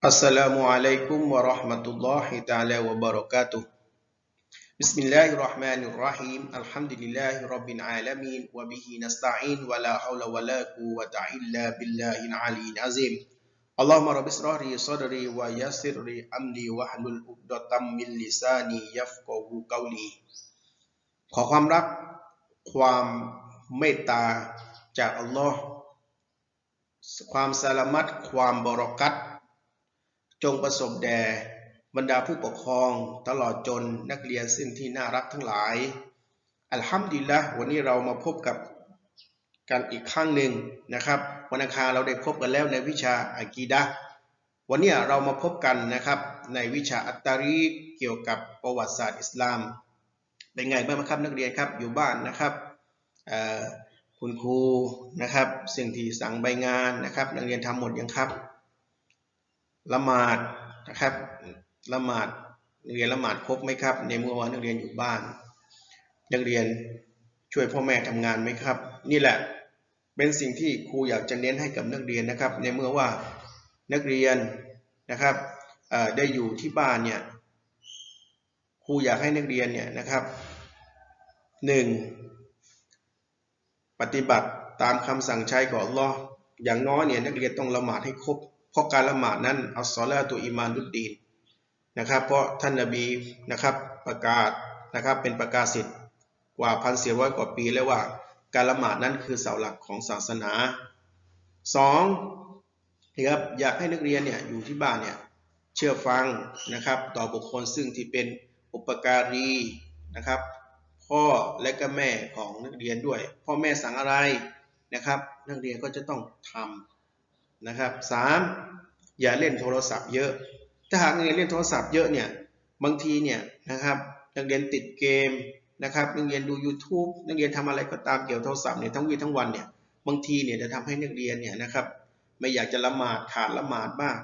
Assalamualaikum warahmatullahi taala wabarakatuh. Bismillahirrahmanirrahim. Alhamdulillahi rabbil alamin wa bihi nasta'in wa la haula wa la quwwata illa billahil aliyyil azim. Allahumma rabbi israh li sadri wa yassir li amri wa hlul 'uqdatam min lisani yafqahu qawli. ขอความรักความเมตตาจากอัลลอฮ์ความสลามัดความบรอกัต จงประสบแด่บรรดาผู้ปกครองตลอดจนนักเรียนซึ่งที่น่ารักทั้งหลาย อัลฮัมดุลิละวันนี้เรามาพบกับกันอีกครั้งหนึ่งนะครับวันอังคารเราได้พบกันแล้วในวิชาอากีดะวันนี้เรามาพบกันนะครับในวิชาอัตตารีเกี่ยวกับประวัติศาสตร์อิสลาม เป็นไงบ้างครับนักเรียนครับอยู่บ้านนะครับคุณครูนะครับสิ่งที่สั่งใบงานนะครับ นักเรียนทำหมดยังครับ ละหมาดนะครับละหมาดนักเรียนละหมาดครบไหมครับ ในเมื่อวานนักเรียนอยู่บ้านนักเรียนช่วยพ่อแม่ทำงานไหมครับ นี่แหละเป็นสิ่งที่ครูอยากจะเน้นให้กับนักเรียนนะครับ ในเมื่อว่านักเรียนนะครับได้อยู่ที่บ้านเนี่ยครูอยากให้นักเรียนเนี่ยนะครับหนึ่งปฏิบัติตามคำสั่งใช้ของอัลลอฮ์อย่างน้อยเนี่ยนักเรียนต้องละหมาดให้ครบ เพราะการละหมาดนั้นอัลซอลาตัวอิมานุดดีนนะครับเพราะท่านนบีนะครับประกาศนะครับเป็นประกาศสิทธิ์กว่าพันสี่ร้อยกว่าปีแล้วว่า การละหมาดนั้นคือเสาหลักของศาสนาสองนะครับอยากให้นักเรียนเนี่ยอยู่ที่บ้านเนี่ยเชื่อฟังนะครับต่อบุคคลซึ่งที่เป็นอุปการีนะครับพ่อและก็แม่ของนักเรียนด้วย พ่อแม่สั่งอะไรนะครับ นักเรียนก็จะต้องทำ นะครับสามอย่าเล่นโทรศัพท์เยอะ ถ้าหากนักเรียนเล่นโทรศัพท์เยอะเนี่ยบางทีเนี่ยนะครับนักเรียนติดเกมนะครับนักเรียนดู YouTube นักเรียนทำอะไรก็ตามเกี่ยวโทรศัพท์เนี่ยทั้งวีทั้งวันเนี่ยบางทีเนี่ยจะทำให้นักเรียนเนี่ยนะครับไม่อยากจะละหมาดขาดละหมาดบ้าง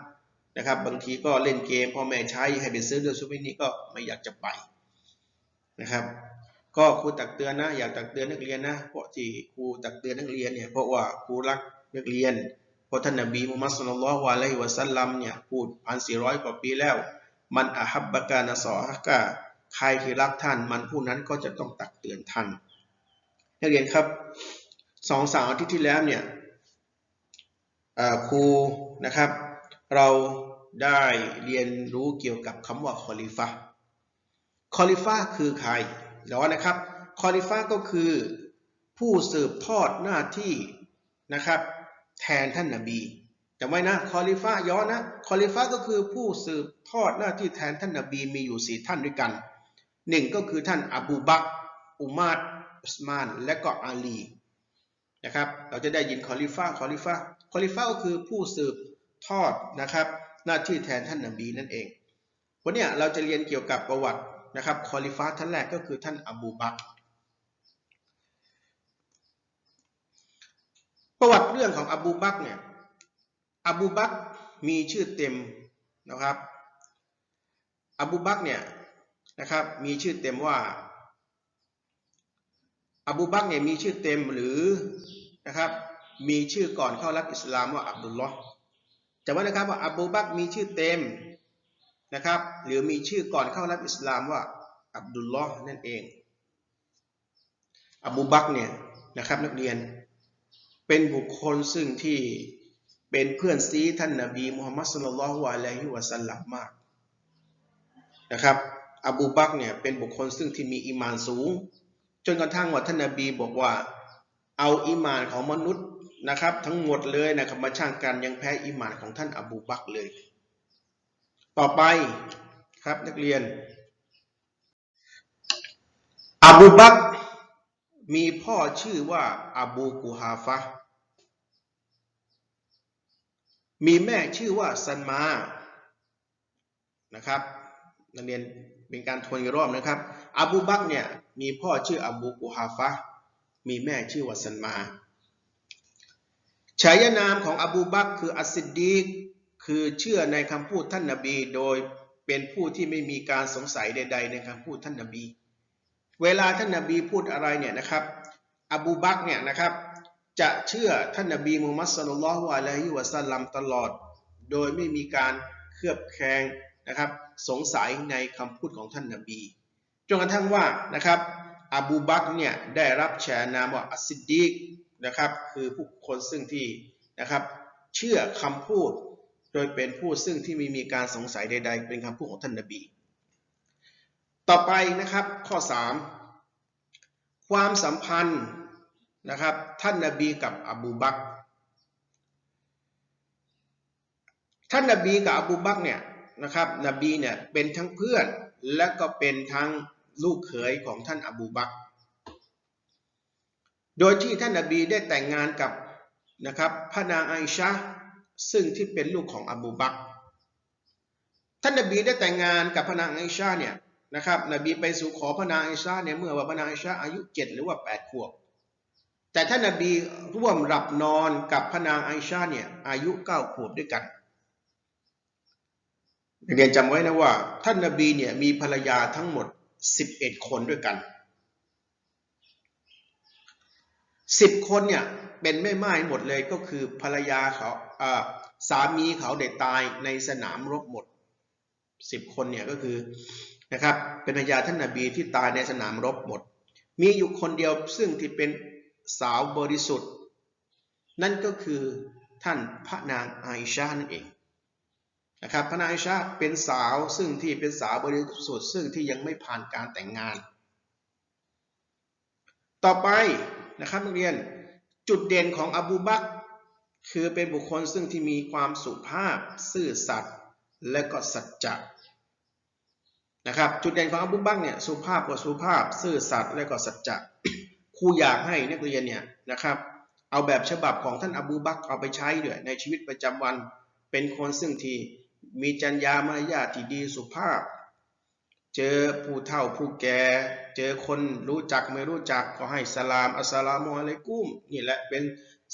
นะครับบางทีก็เล่นเกมพ่อแม่ใช้ให้ไปซื้อเรื่องชุดนี้ก็ไม่อยากจะไปนะครับก็ครูตักเตือนนะอยากตักเตือนนักเรียนนะเพราะที่ครูตักเตือนนักเรียนเนี่ยเพราะว่าครูรักนักเรียน เพราะท่านนบีมุฮัมมัดสุลลัลลอฮุอะอิวะสัลลัมเนี่ยพูดพันสี่ร้อยกว่าปีแล้ว มันอาฮับบะกานะซอฮะกะใครที่รักท่านมันผู้นั้นก็จะต้องตักเตือนท่านนักเรียนครับสองสามอาทิตย์ที่แล้วเนี่ยครูนะครับ เราได้เรียนรู้เกี่ยวกับคำว่าคอลิฟะคอลิฟะคือใครแล้วนะครับคอลิฟะก็คือผู้สืบทอดหน้าที่นะครับ แทนท่านนบีจำไว้นะคอลิฟะย้อนนะคอลิฟะก็คือผู้สืบทอดหน้าที่แทนท่านนบีมีอยู่สี่ท่านด้วยกันหนึ่งก็คือท่านอบูบักอุมาดอุสมาน และก็อาลีนะครับเราจะได้ยินคอลิฟะคอลิฟะคอลิฟะก็คือผู้สืบทอดนะครับหน้าที่แทนท่านนบีนั่นเองวันนี้เราจะเรียนเกี่ยวกับประวัตินะครับคอลิฟาท่านแรกก็คือท่านอบูบัก ประวัติเรื่องของอบูบักเนี่ยอบูบักมีชื่อเต็มนะครับอบูบักเนี่ยนะครับมีชื่อเต็มว่าอบูบักเนี่ยมีชื่อเต็มหรือนะครับมีชื่อก่อนเข้ารับอิสลามว่าอับดุลลอฮ์จำไว้นะครับว่าอบูบักมีชื่อเต็มนะครับหรือมีชื่อก่อนเข้ารับอิสลามว่าอับดุลลอฮ์นั่นเองอบูบักเนี่ยนะครับนักเรียน เป็นบุคคลซึ่งที่เป็นเพื่อนซีท่านนบีมุฮัมมัดสุลลัลฮุอะลัยฮิวะสัลลัมมากนะครับ อบูบักเนี่ยเป็นบุคคลซึ่งที่มีอิมานสูง จนกระทั่งว่าท่านนบีบอกว่าเอาอิมานของมนุษย์นะครับ ทั้งหมดเลยนะครับมาช่างกันยังแพ้อิมานของท่านอบูบักเลย ต่อไปครับนักเรียน อบูบัก มีพ่อชื่อว่าอบูกูฮาฟะ มีแม่ชื่อว่าซันมา นะครับ นักเรียนเป็นการทวนอีกรอบนะครับ อบูบักเนี่ย มีพ่อชื่ออบูกูฮาฟะ มีแม่ชื่อว่าซันมา ฉายานามของอบูบักคืออัสซิดดีกคือเชื่อในคำพูดท่านนบี โดยเป็นผู้ที่ไม่มีการสงสัยใด ๆ ในคำพูดท่านนบี เวลาท่านนบีพูดอะไรเนี่ยนะครับ อบูบักเนี่ยนะครับ จะเชื่อท่านนบีมุฮัมมัดสุลลัลฮุอะลัยฮิวะสัลลัมตลอด โดยไม่มีการเคลือบแคลงนะครับ สงสัยในคำพูดของท่านนบีจนกระทั่งว่านะครับ อบูบักเนี่ยได้รับแชนามว่าอัสซิดดีกนะครับ คือผู้คนซึ่งที่นะครับ เชื่อคำพูด โดยเป็นผู้ซึ่งที่ไม่มีการสงสัยใด ๆ เป็นคำพูดของท่านนบี ต่อไปนะครับข้อ 3 ความสัมพันธ์นะครับท่านนบีกับอบูบักท่านนบีกับอบูบักเนี่ยนะครับนบีเนี่ยเป็นทั้งเพื่อนและก็เป็นทั้งลูกเขยของท่านอบูบักโดยที่ท่านนบีได้แต่งงานกับนะครับพระนางไอชาซึ่งที่เป็นลูกของอบูบักท่านนบีได้แต่งงานกับพระนางไอชาเนี่ย นะครับนบีไปสู่ขอพระนางไอชาเนี่ยเมื่อว่าพระนางไอชาอายุเจ็ดหรือว่าแปดขวบ แต่ท่านนบีร่วมหลับนอนกับพระนางไอชาเนี่ยอายุเก้าขวบด้วยกันเรียนจำไว้นะว่า ท่านนบีเนี่ยมีภรรยาทั้งหมด11คนด้วยกัน10คนเนี่ยเป็นแม่ไม้หมดเลยก็คือภรรยาเขาสามีเขาเด็ตายในสนามรบหมด10คนเนี่ยก็คือ นะครับ เป็นภรรยาท่านนบีที่ตายในสนามรบหมด มีอยู่คนเดียวซึ่งที่เป็นสาวบริสุทธิ์ นั่นก็คือท่านพระนางไอชานั่นเองนะครับพระนางไอชาเป็นสาวซึ่งที่เป็นสาวบริสุทธิ์ ซึ่งที่ยังไม่ผ่านการแต่งงาน ต่อไปนะครับนักเรียนจุดเด่นของอบูบักคือเป็นบุคคลซึ่งที่มีความสุภาพ ซื่อสัตย์และก็สัจจะ นะครับจุดเด่นของอบูบักเนี่ยสุภาพกับสุภาพซื่อสัตย์และก็สัจจะครูอยากให้นักเรียนเนี่ยนะครับเอาแบบฉบับของท่านอบูบักเอาไปใช้ด้วยในชีวิตประจำวันเป็นคนซึ่งที่มีจัญญามารยาทที่ดีสุภาพ เจอผู้เฒ่าผู้แก่เจอคนรู้จักไม่รู้จักก็ให้สลามอัสสลามุอะลัยกุมนี่แหละเป็น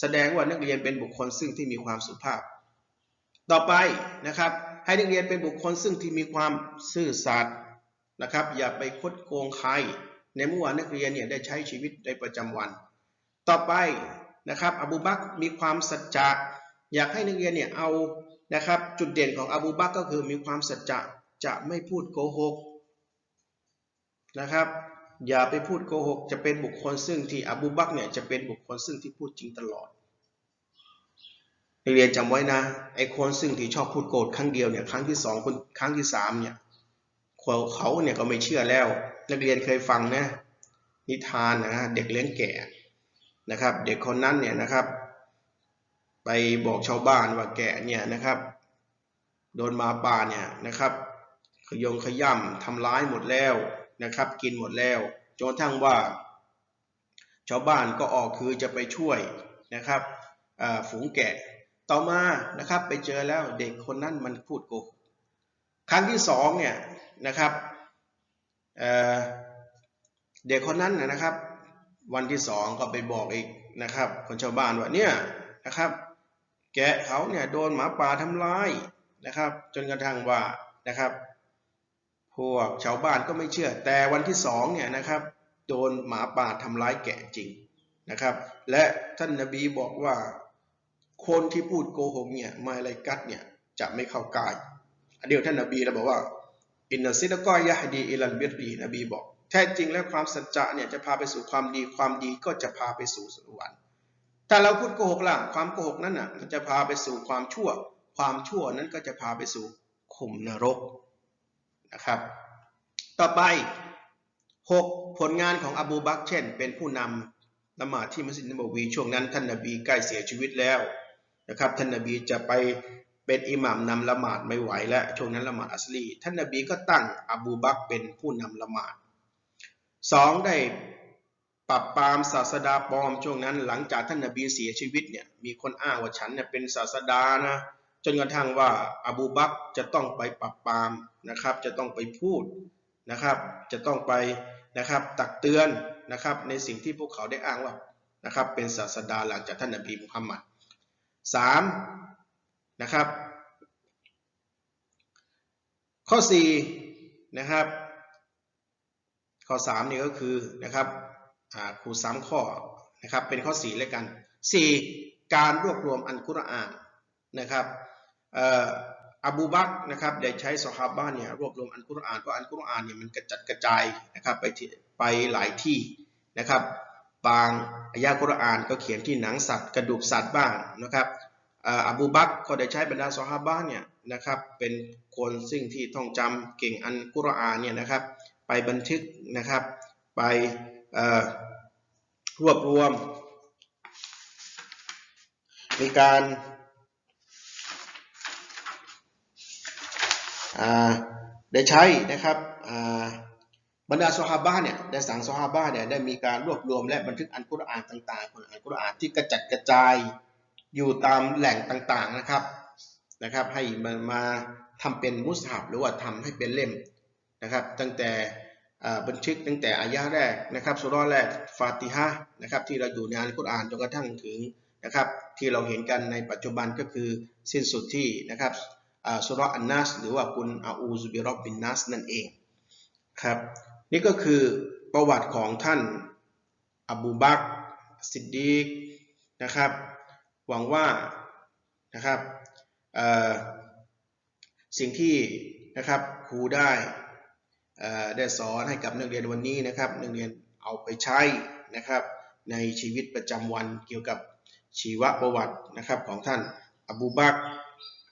แสดงว่านักเรียนเป็นบุคคลซึ่งที่มีความสุภาพ ต่อไปนะครับ ให้นักเรียนเป็นบุคคลซึ่งที่มีความซื่อสัตย์นะครับ อย่าไปคดโกงใคร ในเมื่อวานนักเรียนเนี่ยได้ใช้ชีวิตในประจำวัน ต่อไปนะครับอบูบักมีความสัจจะอยากให้นักเรียนเนี่ยเอานะครับจุดเด่นของอบูบักก็คือมีความสัจจะจะไม่พูดโกหกนะครับ อย่าไปพูดโกหก จะเป็นบุคคลซึ่งที่อบูบักเนี่ยจะเป็นบุคคลซึ่งที่พูดจริงตลอด นักเรียนจำไว้นะไอ้คนซึ่งที่ชอบพูดโกหกครั้งเดียวเนี่ยครั้งที่สองครั้งที่สามเนี่ยเขาเนี่ยก็ไม่เชื่อแล้ว นักเรียนเคยฟังนะนิทานนะเด็กเลี้ยงแก่นะครับ เด็กคนนั้นเนี่ยนะครับ ไปบอกชาวบ้านว่าแกะเนี่ยนะครับ โดนมาป่าเนี่ยนะครับขยงขย่ำทำร้ายหมดแล้วนะครับ กินหมดแล้วจนทั้งว่า ชาวบ้านก็ออกคือจะไปช่วยนะครับฝูงแกะ ต่อมานะครับไปเจอแล้วเด็กคนนั้นมันพูดโกหกครั้งที่สองเนี่ยนะครับเด็กคนนั้นนะครับ วันที่สองก็ไปบอกอีกนะครับ คนชาวบ้านว่าเนี่ยนะครับ แกะเขาเนี่ยโดนหมาป่าทำร้ายนะครับ จนกระทั่งว่านะครับ พวกชาวบ้านก็ไม่เชื่อ แต่วันที่สองเนี่ยนะครับ โดนหมาป่าทำร้ายแกะจริงนะครับ และท่านนบีบอกว่า คนที่พูดโกหกเนี่ยมาอะไรกัดเนี่ยจะไม่เข้าใกล้เดียวท่านนบีเราบอกว่าอินนัสิลก็ยะฮดีอิลันบิรีนบีบอกแท้จริงแล้วความสัจจะเนี่ยจะพาไปสู่ความดีความดีก็จะพาไปสู่สวรรค์ถ้าเราพูดโกหกล่ะความโกหกนั้นน่ะมันจะพาไปสู่ความชั่ว ความชั่วนั้นก็จะพาไปสู่ขุมนรกนะครับ ต่อไปหกผลงานของอบูบักเช่น เป็นผู้นำละหมาดที่มัสยิดนบวีช่วงนั้นท่านนบีใกล้เสียชีวิตแล้ว นะครับท่านนบีจะไปเป็นอิหมัมนำละหมาดไม่ไหวแล้วช่วงนั้นละหมาดอัสลี ท่านนบีก็ตั้งอบูบักเป็นผู้นำละหมาดสองได้ปรับปรามศาสดาปลอมช่วงนั้น หลังจากท่านนบีเสียชีวิตเนี่ยมีคนอ้างว่าฉันเนี่ยเป็นศาสดานะจนกระทั่งว่าอบูบักจะต้องไปปรับปรามนะครับ จะต้องไปพูดนะครับ จะต้องไปนะครับตักเตือนนะครับในสิ่งที่พวกเขาได้อ้างว่านะครับเป็นศาสดาหลังจากท่านนบีมุฮัมมัด สามนะครับ ข้อสี่นะครับ ข้อสามนี่ก็คือนะครับครูสามข้อนะครับเป็นข้อสี่เลยกันสี่การรวบรวมอันกุรอานนะครับอบูบักนะครับได้ใช้สฮาบะห์เนี่ยรวบรวมอัลกุรอานเพราะอัลกุรอานเนี่ยมันกระจัดกระจายนะครับไปที่ไปหลายที่นะครับ บางอายะกุรอานก็เขียนที่หนังสัตว์กระดูกสัตว์บ้างนะครับอ่าอบูบักก็ได้ใช้บรรดาสฮาบะเนี่ยนะครับเป็นคนซึ่งที่ท่องจำเก่งอัลกุรอานเนี่ยนะครับไปบันทึกนะครับไปรวบรวม มีการได้ใช้นะครับ บรรดาซอฮาบะเนี่ยได้สั่งซอฮาบะเนี่ยได้มีการรวบรวมและบันทึกอัลกุรอานต่างๆของอัลกุรอานที่กระจัดกระจายอยู่ตามแหล่งต่างๆนะครับนะครับ ให้มันมาทำเป็นมุสฮับหรือว่าทำให้เป็นเล่มนะครับ ตั้งแต่บันทึกตั้งแต่อายะแรกนะครับสุราะแรกฟาติฮะนะครับที่เราอยู่ในอัลกุรอานจนกระทั่งถึงนะครับที่เราเห็นกันในปัจจุบันก็คือสิ้นสุดที่นะครับสุราะอันนัสหรือว่าคุณอาอูซุบิรอบบินนัสนั่นเองครับ นี่ก็คือประวัติของท่านอบูบักรซิดดีกนะครับ หวังว่านะครับสิ่งที่นะครับครูได้ได้สอนให้กับนักเรียนวันนี้นะครับนักเรียนเอาไปใช้นะครับในชีวิตประจำวันเกี่ยวกับชีวประวัตินะครับของท่านอบูบัก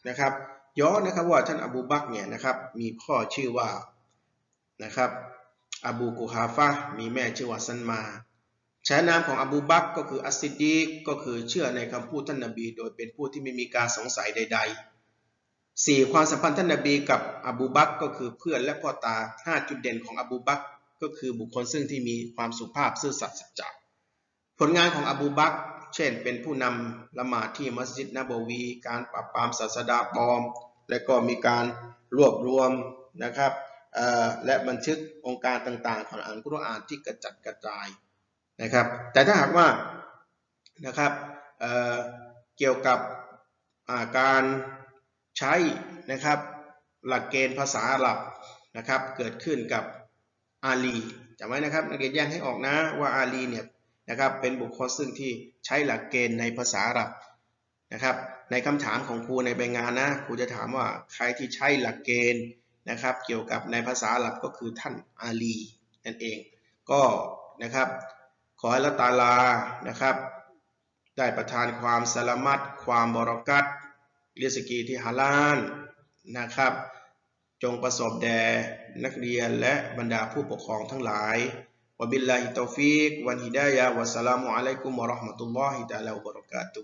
นะครับย้อนนะครับว่าท่านอบูบักเนี่ยนะครับมีพ่อชื่อว่านะครับ อบูกุฮาฟะมีแม่ชื่อว่าซันมาใช้นามของอบูบักก็คืออัสซิดีกก็คือเชื่อในคำพูดท่านนบี โดยเป็นผู้ที่ไม่มีการสงสัยใดๆสี่ความสัมพันธ์ท่านนบีกับอบูบักก็คือเพื่อนและพ่อตาห้าจุดเด่นของอบูบักก็คือบุคคลซึ่งที่มีความสุภาพซื่อสัตย์สัจจะผลงานของอบูบักเช่น เป็นผู้นำละหมาดที่มัสยิดนบวี การปราบปรามศาสดาปลอม และก็มีการรวบรวมนะครับ และบันทึกองค์การต่างๆ ของอัลกุรอานที่กระจัดกระจายนะครับ แต่ถ้าหากว่านะครับเเกี่ยวกับาการใช้นะครับหลักเกณฑ์ภาษาอาหรับนะครับเกิดขึ้นกับอาลีจำไว้นะครับนักเรียนแยกให้ออกนะว่าอาลีเนี่ยนะครับเป็นบุคคลซึ่งที่ใช้หลักเกณฑ์ในภาษาอาหรับนะครับในคำถามของครูในใบงานนะครูจะถามว่าใครที่ใช้หลักเกณฑ์ นะครับ เกี่ยวกับในภาษาอาหรับก็คือท่านอาลีนั่นเอง ก็นะครับ ขอให้ละตาลานะครับ ได้ประทานความสลามัดความบรอกัตเรียสกีที่ฮาลานนะครับ จงประสบแด่นักเรียนและบรรดาผู้ปกครองทั้งหลายวบิลลาฮิตอฟิกวันฮิดายาวัสสลามุอะลัยกุมวะราะห์มะตุลลอฮิตะาลาบะเราะกาตุ